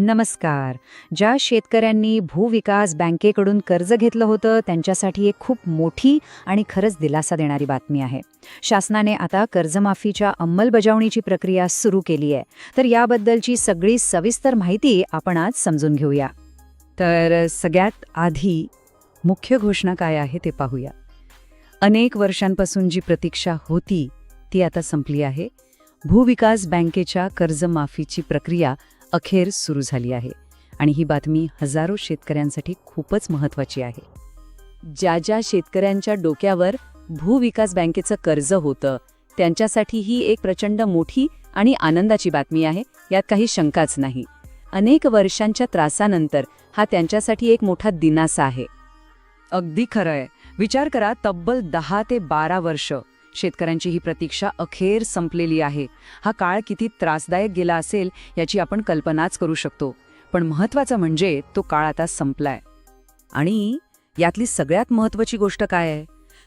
नमस्कार. ज्या शेतकऱ्यांनी भूविकास बँकेकडून कर्ज घेतलं होतं त्यांच्यासाठी एक खूप मोठी आणि खरंच दिलासा देणारी बातमी आहे. शासनाने आता कर्जमाफीच्या अंमलबजावणीची प्रक्रिया सुरू केली आहे. तर याबद्दलची सगळी सविस्तर माहिती आपण आज समजून घेऊया. तर सगळ्यात आधी मुख्य घोषणा काय आहे ते पाहूया. अनेक वर्षांपासून जी प्रतीक्षा होती ती आता संपली आहे. भूविकास बँकेच्या कर्जमाफीची प्रक्रिया अखेर सुरू झाली आहे. आणि ही बातमी हजारो शेतकऱ्यांसाठी खूपच महत्त्वाची आहे. ज्या ज्या शेतकऱ्यांच्या डोक्यावर भूविकास बँकेचं कर्ज होतं त्यांच्यासाठी ही एक प्रचंड मोठी आणि आनंदाची बातमी आहे यात काही शंकाच नाही. अनेक वर्षांच्या त्रासानंतर हा त्यांच्यासाठी एक मोठा दिनासा आहे. अगदी खरं आहे विचार करा तब्बल दहा ते बारा वर्ष. शेतकऱ्यांची ही प्रतीक्षा अखेर संपलेली आहे. हा काळ किती त्रासदायक गेला असेल याची आपण कल्पनाच करू शकतो. पण महत्वाचं म्हणजे तो काळ आता संपलाय. आणि यातली सगळ्यात महत्वाची गोष्ट काय आहे?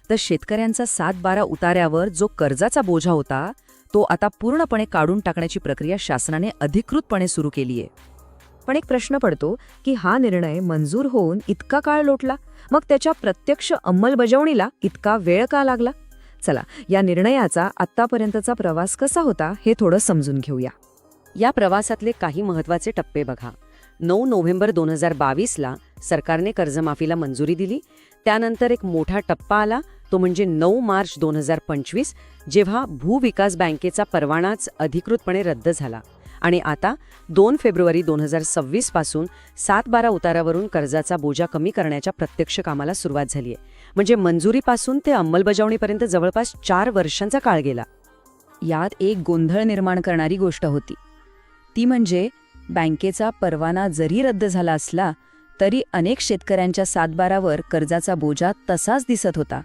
तर शेतकऱ्यांचा सात बारा उतार्यावर जो कर्जाचा बोजा होता तो आता पूर्णपणे काढून टाकण्याची प्रक्रिया शासनाने अधिकृतपणे सुरू केली आहे. पण एक प्रश्न पडतो की हा निर्णय मंजूर होऊन इतका काळ लोटला? मग त्याच्या प्रत्यक्ष अंमलबजावणीला इतका वेळ का लागला? चला या निर्णयाचा आत्तापर्यंतचा प्रवास कसा होता हे थोडं समजून घेऊया. या प्रवासातले काही महत्त्वाचे टप्पे बघा. नऊ नोव्हेंबर दोन हजार बावीसला सरकारने कर्जमाफीला मंजुरी दिली. त्यानंतर एक मोठा टप्पा आला तो म्हणजे नऊ मार्च दोन हजार पंचवीस जेव्हा भूविकास बँकेचा परवानाच अधिकृतपणे रद्द झाला. आणि आता दोन फेब्रुवारी दोन हजार सव्वीसपासून सात बारा उतारावरून कर्जाचा बोजा कमी करण्याच्या प्रत्यक्ष कामाला सुरुवात झाली आहे म्हणजे मंजुरीपासून ते अंमलबजावणीपर्यंत जवळपास चार वर्षांचा काळ गेला. यात एक गोंधळ निर्माण करणारी गोष्ट होती. ती म्हणजे बँकेचा परवाना जरी रद्द झाला असला तरी अनेक शेतकऱ्यांच्या सातबारावर कर्जाचा बोजा तसाच दिसत होता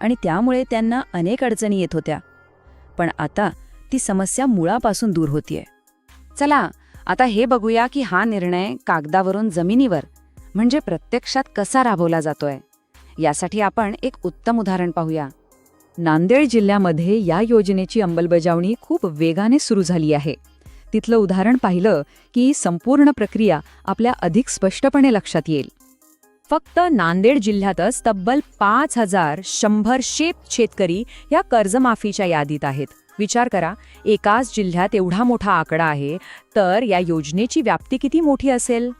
आणि त्यामुळे त्यांना अनेक अडचणी येत होत्या. पण आता ती समस्या मुळापासून दूर होतीये. चला आता हे बघूया की हा निर्णय कागदावरून जमिनीवर म्हणजे प्रत्यक्षात कसा राबवला जातोय. यासाठी आपण एक उत्तम उदाहरण पाहूया. नांदेड जिल्ह्यामध्ये या योजनेची अंमलबजावणी खूप वेगाने सुरू झाली आहे. तिथलं उदाहरण पाहिलं की संपूर्ण प्रक्रिया आपल्या अधिक स्पष्टपणे लक्षात येईल. फक्त नांदेड जिल्ह्यातच तब्बल पाच हजार शंभर शेत शेतकरी या कर्जमाफीच्या यादीत आहेत. विचार करा एकाच जिल्ह्यात एवढा मोठा आकडा आहे तर या योजनेची व्याप्ती किती मोठी असेल?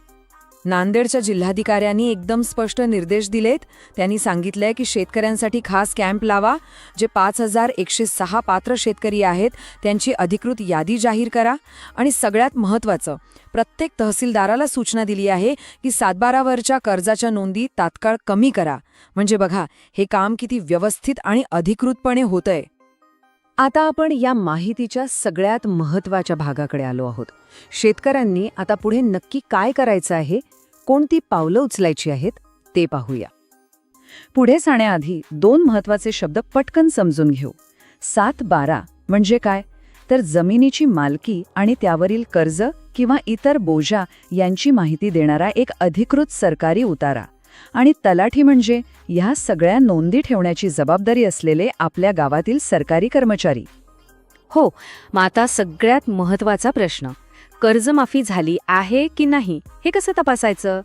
नांदेडच्या जिल्हाधिकाऱ्यांनी एकदम स्पष्ट निर्देश दिलेत. त्यांनी सांगितलंय की शेतकऱ्यांसाठी खास कॅम्प लावा जे पाच हजार एकशे सहा पात्र शेतकरी आहेत त्यांची अधिकृत यादी जाहीर करा. आणि सगळ्यात महत्त्वाचं प्रत्येक तहसीलदाराला सूचना दिली आहे की सातबारावरच्या कर्जाच्या नोंदी तात्काळ कमी करा. म्हणजे बघा हे काम किती व्यवस्थित आणि अधिकृतपणे होतंय. आता आपण या माहितीच्या सगळ्यात महत्त्वाच्या भागाकडे आलो आहोत. शेतकऱ्यांनी आता पुढे नक्की काय करायचं आहे कोणती पावलं उचलायची आहेत ते पाहूया. पुढे जाण्याआधी दोन महत्त्वाचे शब्द पटकन समजून घेऊ. सात बारा म्हणजे काय? तर जमिनीची मालकी आणि त्यावरील कर्ज किंवा इतर बोजा यांची माहिती देणारा एक अधिकृत सरकारी उतारा. आणि तलाठी म्हणजे ह्या सगळ्या नोंदी ठेवण्याची जबाबदारी असलेले आपल्या गावातील सरकारी कर्मचारी. हो मग आता सगळ्यात महत्त्वाचा प्रश्न. कर्जमाफी झाली आहे की नाही हे कसं तपासायचं?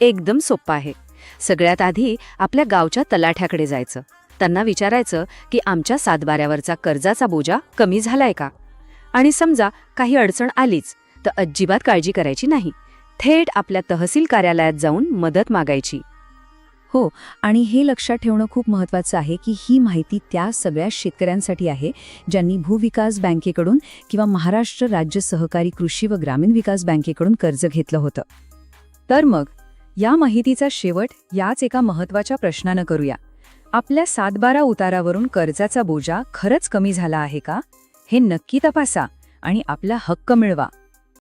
एकदम सोपं आहे. सगळ्यात आधी आपल्या गावच्या तलाठ्याकडे जायचं. त्यांना विचारायचं की आमच्या सातबाऱ्यावरचा कर्जाचा बोजा कमी झालाय का? आणि समजा काही अडचण आलीच तर अजिबात काळजी करायची नाही. थेट आपल्या तहसील कार्यालयात जाऊन मदत मागायची. हो आणि हे लक्षात ठेवणं खूप महत्त्वाचं आहे की ही माहिती त्या सगळ्या शेतकऱ्यांसाठी आहे ज्यांनी भूविकास बँकेकडून किंवा महाराष्ट्र राज्य सहकारी कृषी व ग्रामीण विकास बँकेकडून कर्ज घेतलं होतं. तर मग या माहितीचा शेवट याच एका महत्त्वाच्या प्रश्नानं करूया. आपल्या सातबारा उतारावरून कर्जाचा बोजा खरंच कमी झाला आहे का? हे नक्की तपासा आणि आपला हक्क मिळवा.